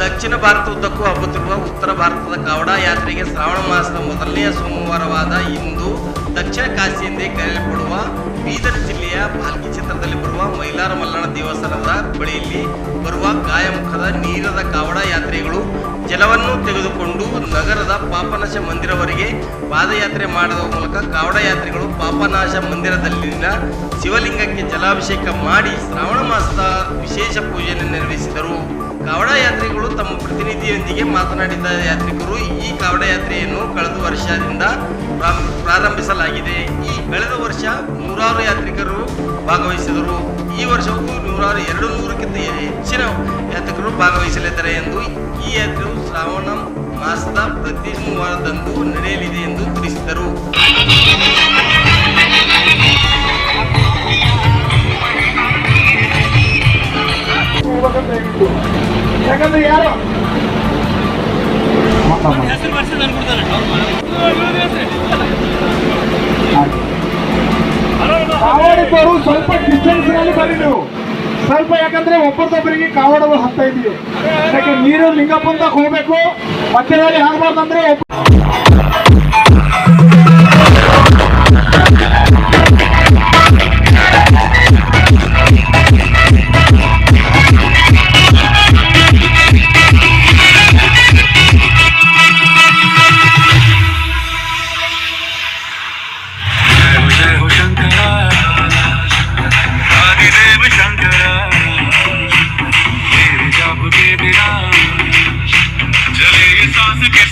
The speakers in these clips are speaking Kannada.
ದಕ್ಷಿಣ ಭಾರತ ಉದ್ದಕ್ಕೂ ಹಬ್ಬುತ್ತಿರುವ ಉತ್ತರ ಭಾರತದ ಕಾವಡ ಯಾತ್ರೆಗೆ ಶ್ರಾವಣ ಮಾಸದ ಮೊದಲನೆಯ ಸೋಮವಾರವಾದ ಇಂದು ದಕ್ಷಿಣ ಕಾಶಿ ಎಂದೇ ಕರೆಯಲ್ಪಡುವ ಬೀದರ್ ಜಿಲ್ಲೆಯ ಭಾಲ್ಕಿ ಕ್ಷೇತ್ರದಲ್ಲಿ ಬರುವ ಮೈಲಾರ ಮಲ್ಲಣ ದೇವಸ್ಥಾನದ ಬಳಿಯಲ್ಲಿ ಬರುವ ಗಾಯಮುಖದ ನೀರದ ಕಾವಡ ಯಾತ್ರೆಗಳು ಜಲವನ್ನು ತೆಗೆದುಕೊಂಡು ನಗರದ ಪಾಪನಾಶ ಮಂದಿರವರೆಗೆ ಪಾದಯಾತ್ರೆ ಮಾಡುವ ಮೂಲಕ ಕಾವಡ ಯಾತ್ರೆಗಳು ಪಾಪನಾಶ ಮಂದಿರದಲ್ಲಿನ ಶಿವಲಿಂಗಕ್ಕೆ ಜಲಾಭಿಷೇಕ ಮಾಡಿ ಶ್ರಾವಣ ಮಾಸದ ವಿಶೇಷ ಪೂಜೆಯನ್ನು ನೆರವೇರಿಸಿದರು. ಕಾವಡ ತಮ್ಮ ಪ್ರತಿನಿಧಿಯೊಂದಿಗೆ ಮಾತನಾಡಿದ ಯಾತ್ರಿಕರು, ಈ ಕಾವಡ ಯಾತ್ರೆಯನ್ನು ಕಳೆದ ವರ್ಷದಿಂದ ಪ್ರಾರಂಭ- ಪ್ರಾರಂಭಿಸಲಾಗಿದೆ. ಈ ಕಳೆದ ವರ್ಷ ನೂರಾರು ಯಾತ್ರಿಕರು ಭಾಗವಹಿಸಿದರು. ಈ ವರ್ಷವೂ ನೂರಾರು ಎರಡು ನೂರಕ್ಕಿಂತ ಹೆಚ್ಚಿನ ಯಾತ್ರಿಕರು ಭಾಗವಹಿಸಲಿದ್ದಾರೆ ಎಂದು ಈ ಯಾತ್ರೆಯು ಶ್ರಾವಣ ಮಾಸದ ಪ್ರತಿ ಸೋಮವಾರದಂದು ನಡೆಯಲಿದೆ ಎಂದು ತಿಳಿಸಿದರು. ಯಾಕಂದ್ರೆ ಯಾರು? ಕಾವಾಡಿದ್ದವರು ಸ್ವಲ್ಪ ಡಿಸ್ಟೆನ್ಸ್ನಲ್ಲಿ ಬನ್ನಿ ನೀವು ಸ್ವಲ್ಪ ಯಾಕಂದ್ರೆ ಒಬ್ಬರದೊಬ್ಬರಿಗೆ ಕಾವಾಡಲು ಹತ್ತಾ ಇದೀವಿ ಯಾಕೆ ನೀರು ಲಿಂಗಪ್ಪಂತ ಹೋಗ್ಬೇಕು? ಮತ್ತೆ ಆಗ್ಬಾರ್ದಂದ್ರೆ ಒಬ್ಬ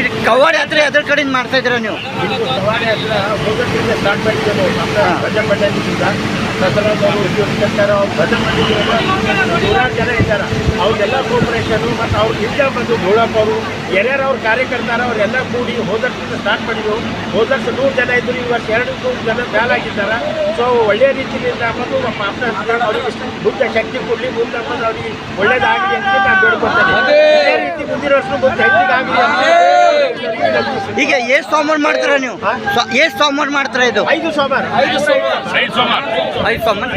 ಇದು ಕವಾಡ ಯಾತ್ರೆ ಅದ್ರ ಕಡೆಯಿಂದ ಮಾಡ್ತಾ ಇದ್ರ ನೀವು? ಸ್ಟಾರ್ಟ್ ಮಾಡಿದ್ದೇವೆ ಭಜನ್ ಮಂಡಳಿಯಿಂದ ಅವ್ರು ಜನ ಇದ್ದಾರೆ? ಅವ್ರಿಗೆಲ್ಲ ಕೋಪರೇಷನು ಮತ್ತು ಅವ್ರು ಹಿಂದೆ ಬಂದು ಗೋಳಪ್ಪ ಅವರು ಯಾರ್ಯಾರು ಅವ್ರ ಕಾರ್ಯಕರ್ತರ ಅವರೆಲ್ಲ ಕೂಡಿ ಹೋದರ್ಸಿಂದ ಸ್ಟಾರ್ಟ್ ಮಾಡಿದ್ರು ಹೋದರ್ಸ ನೂರು ಜನ ಇದ್ದರು ಈ ವರ್ಷ ಎರಡು ನೂರು ಜನ ಮೇಲಾಗಿದ್ದಾರೆ ಸೊ ಒಳ್ಳೆ ರೀತಿಯಿಂದ ಬಂದು ನಮ್ಮ ಅಪ್ಪ ಅವ್ರಿಗೆ ಮುಂದೆ ಶಕ್ತಿ ಕೊಡಲಿ ಮುಂದೆ ಬಂದು ಅವ್ರಿಗೆ ಒಳ್ಳೇದಾಗಲಿ ಅಂತ ನಾನು ಬೇಡ್ಕೊಳ್ತೇನೆ ಅದೇ. ರೀತಿ ಮುಂದಿನ ವರ್ಷ ಈಗ ಎಷ್ಟು ಸೋಮವಾರ ಮಾಡ್ತೀರಾ ನೀವು? ಎಷ್ಟು ಸೋಮವಾರ ಮಾಡ್ತೀರಾ ಇದು? ಐದು ಸೋಮವಾರ ಐದು ಸೋಮವಾರ ಐದು ಸೋಮವಾರ